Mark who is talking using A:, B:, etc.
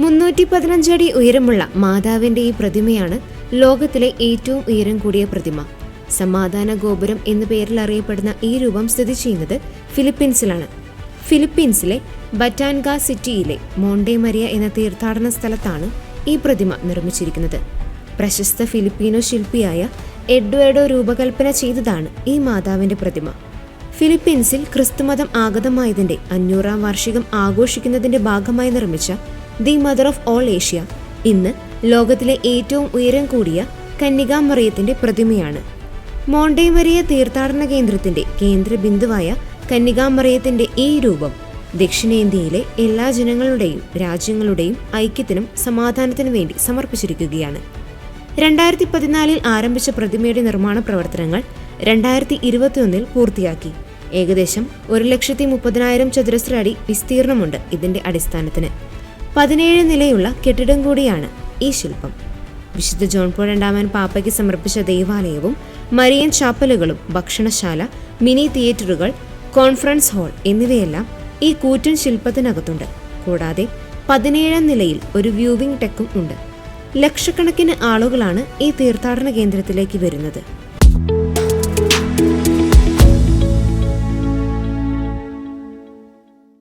A: മുന്നൂറ്റി പതിനഞ്ചടി ഉയരമുള്ള മാതാവിന്റെ ഈ പ്രതിമയാണ് ലോകത്തിലെ ഏറ്റവും ഉയരം കൂടിയ പ്രതിമ. സമാധാന ഗോപുരം എന്ന പേരിൽ അറിയപ്പെടുന്ന ഈ രൂപം സ്ഥിതി ചെയ്യുന്നത് ഫിലിപ്പീൻസിലാണ്. ഫിലിപ്പീൻസിലെ ബറ്റാൻഗ സിറ്റിയിലെ മോണ്ടെ മരിയ എന്ന തീർത്ഥാടന സ്ഥലത്താണ് ഈ പ്രതിമ നിർമ്മിച്ചിരിക്കുന്നത്. പ്രശസ്ത ഫിലിപ്പീനോ ശില്പിയായ എഡ്വേർഡോ രൂപകൽപ്പന ചെയ്തതാണ് ഈ മാതാവിന്റെ പ്രതിമ. ഫിലിപ്പീൻസിൽ ക്രിസ്തുമതം ആഗതമായതിന്റെ അഞ്ഞൂറാം വാർഷികം ആഘോഷിക്കുന്നതിന്റെ ഭാഗമായി നിർമ്മിച്ച the mother of all Asia. ഇന്ന് ലോകത്തിലെ ഏറ്റവും ഉയരം കൂടിയ കന്യകാമറിയത്തിന്റെ പ്രതിമയാണ്. മോണ്ടേമറിയ തീർത്ഥാടന കേന്ദ്രത്തിന്റെ കേന്ദ്ര ബിന്ദുവായ കന്യകാമറിയത്തിന്റെ ഈ രൂപം ദക്ഷിണേന്ത്യയിലെ എല്ലാ ജനങ്ങളുടെയും രാജ്യങ്ങളുടെയും ഐക്യത്തിനും സമാധാനത്തിനും വേണ്ടി സമർപ്പിച്ചിരിക്കുകയാണ്. രണ്ടായിരത്തി പതിനാലിൽ ആരംഭിച്ച പ്രതിമയുടെ നിർമ്മാണ പ്രവർത്തനങ്ങൾ രണ്ടായിരത്തി ഇരുപത്തിയൊന്നിൽ പൂർത്തിയാക്കി. ഏകദേശം ഒരു ലക്ഷത്തി മുപ്പതിനായിരം ചതുരശ്ര അടി വിസ്തീർണമുണ്ട് ഇതിന്റെ അടിസ്ഥാനത്തിന്. പതിനേഴ് നിലയുള്ള കെട്ടിടം കൂടിയാണ് ഈ ശില്പം. വിശുദ്ധ ജോൺ പോൾ രണ്ടാമൻ പാപ്പയ്ക്ക് സമർപ്പിച്ച ദേവാലയവും മരിയൻ ചാപ്പലുകളും ഭക്ഷണശാല മിനി തിയേറ്ററുകൾ കോൺഫറൻസ് ഹാൾ എന്നിവയെല്ലാം ഈ കൂറ്റൻ ശില്പത്തിനകത്തുണ്ട്. കൂടാതെ പതിനേഴാം നിലയിൽ ഒരു വ്യൂവിംഗ് ടെക്കും ഉണ്ട്. ലക്ഷക്കണക്കിന് ആളുകളാണ് ഈ തീർത്ഥാടന കേന്ദ്രത്തിലേക്ക് വരുന്നത്.